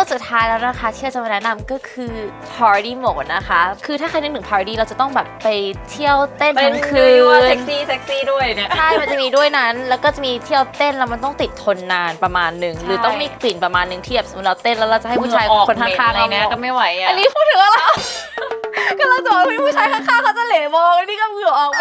ตัวสุดท้ายแล้วนะคะ ที่เราจะมาแนะนำก็คือ Party Mode นะคะ คือถ้าใครนึกถึง Party เราจะต้องแบบไปเที่ยวเต้นเป็นทั้งคืคือว่าเซ็นกซี่เซ็กซี่ด้วยเนี่ย ใช่ มันจะมีด้วยนั้น แล้วก็จะมีเที่ยวเต้นแล้วมันต้องติดทนนานประมาณหนึ่งใช่หรือต้องมีกลิ่นประมาณหนึ่งที่แบบสมมติเราเต้นแล้วเราจะให้ผู้ชายเหงื่อออกคนข้างๆเหม็นอะไรเนี่ยเราก็ไม่ไหวอะ อันนี้พูดถึงอะไรกำลังจะบอกว่าผู้ชายข้างๆเขาจะเหล่มองนี่ก็เหงื่อออกไป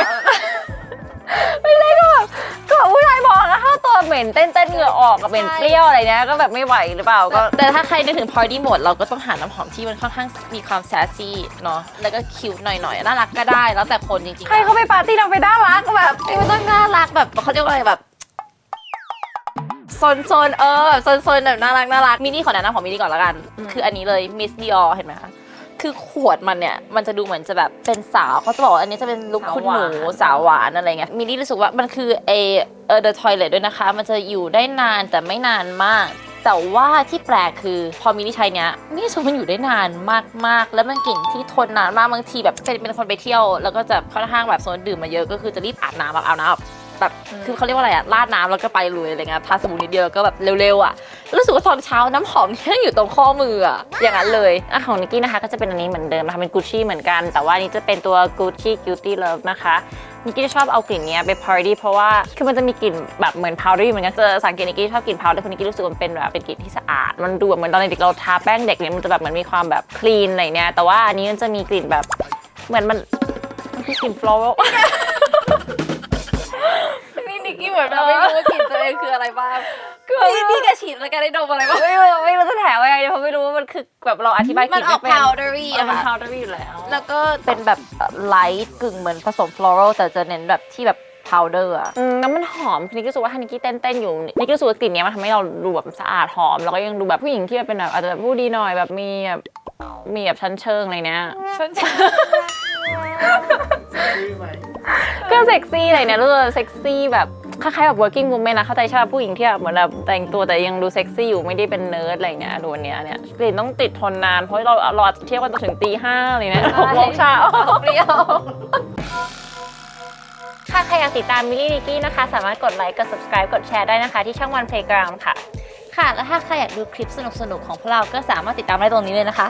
เหม็นเต้นเต้นเหงื่อออกกับเหม็นใช่เปรี้ยวอะไรเนี้ยก็แบบไม่ไหวหรือเปล่าก็แต่ถ้าใครนึกถึง party mode เราก็ต้องหาน้ำหอมที่มันค่อนข้างมีความแซซี่เนาะแล้วก็คิวหน่อยๆน่ารักก็ได้แล้วแต่คนจริงๆใครเขาไปปาร์ตี้นางไปน่ารักแบบไม่ต้องน่ารักแบบเขาเรียกว่าอะไรแบบโซนโซนๆเออแบบโซนโซนๆแบบน่ารักน่ารักมินี่ขอแนะนำของมินี่ก่อนละกัน คืออันนี้เลย Miss Dior เห็นไหมคะ คือขวดมันเนี่ย มันจะดูเหมือนจะแบบเป็นสาวเขาจะบอกว่าอันนี้จะเป็นลุคคุณหนูสาวหวานอะไรเงี้ยมินี่รู้สึกว่ามันคือเอเออ The Toilet ด้วยนะคะ มันจะอยู่ได้นานแต่ไม่นานมาก แต่ว่าที่แปลกคือพอมินิใช้เนี้ยมินิรู้สึกมันอยู่ได้นานมากๆ แล้วมันกลิ่นที่ทนนานมากบางทีแบบเป็นเป็นคนไปเที่ยว แล้วก็จะค่อนข้างแบบโซนดื่มมาเยอะก็คือจะรีบอาบน้ำแบบอาบน้ำ แบบแบบคือเขาเรียกว่าอะไรอะราดน้ำแล้วก็ไปเลยอะไรเงี้ยทาสบู่นิดเดียวก็แบบเร็วๆอะรู้สึกว่าตอนเช้าน้ำหอมเนี่ยอยู่ตรงข้อมืออะอย่างนั้นเลยอะของนิกกี้นะคะก็จะเป็นอันนี้เหมือนเดิมนะคะเป็นกุชชี่เหมือนกัน แต่ว่าอันนี้จะเป็นตัว Gucci Guilty Love นะคะนิกกี้จะชอบเอากลิ่นเนี้ยไป party เพราะว่าคือมันจะมีกลิ่นแบบเหมือน powdery เหมือนกันจะสังเกตนิกกี้ชอบกลิ่น powder เพราะนิกกี้รู้สึกว่ามันเป็นแบบเป็นกลิ่นที่สะอาด มันดูแบบเหมือนตอนเด็กเราทาแป้งเด็กเนี่ยมันจะแบบเหมือนมีความแบบ clean อะไรเนี้ยแต่ว่าอันนี้มันจะมีกลิ่นแบบเหมือนมันมันคือกลิ่น floral นี่นิกกี้ เหมือนแบบไม่รู้ว่ากลิ่นตัวเองคืออะไรบ้างนี่นี่จะฉีดแล้วกันได้ดมอะไรบ้างไม่รู้ไม่รู้จะแถมยังไงเพราะไม่รู้ว่ามันคือแบบเราอธิบายกมัลิ่นนออกไม่เป็น powdery เอออะมันค่ะ powdery อยู่แล้วแล้วก็เป็นแบบไลท์กึ่งเหมือนผสม floral แต่จะเน้นแบบที่แบบ powder อะอืมแล้วมันหอมนิกกี้รู้สึกว่าถ้านิกกี้เต้นเต้นๆอยู่นิกกี้รู้สึกว่ากลิ่นเนี้ยมันทำให้เราดูแบบสะอาดหอมแล้วก็ยังดูแบบผู้หญิงที่แบบเป็นแบบอาจจะแบบผู้ดีหน่อยแบบมีแบบมีแบบชั้นเชิงอะไรเนี้ย ฉันก็เซ็กซี่อะไรเนี่ยรู้สึกว่าเซ็กซี่แบบ คล้ายๆแบบ working woman นะเข้าใจใช่ไหมผู้หญิงที่แบบเหมือนแบบแต่งตัวแต่ยังดูเซ็กซี่อยู่ไม่ได้เป็นเนิร์ดอะไรเงี้ยดูอันเนี้ยเนี่ยกลิ่นต้องติดทนนานเพราะเราเราอาจจะเที่ยวกันจนถึงตีห้าอะไรเนี่ยหกโมงเช้าเปรี้ยวถ้าใครอยากติดตามมิลลี่นิกกี้นะคะ สามารถกดไลค์กด subscribe กดแชร์ได้นะคะ ที่ช่องวัน Playground ค่ะ ค่ะ แล้วถ้าใครอยากดูคลิปสนุกๆของพวกเราก็สามารถติดตามได้ตรงนี้เลยนะคะ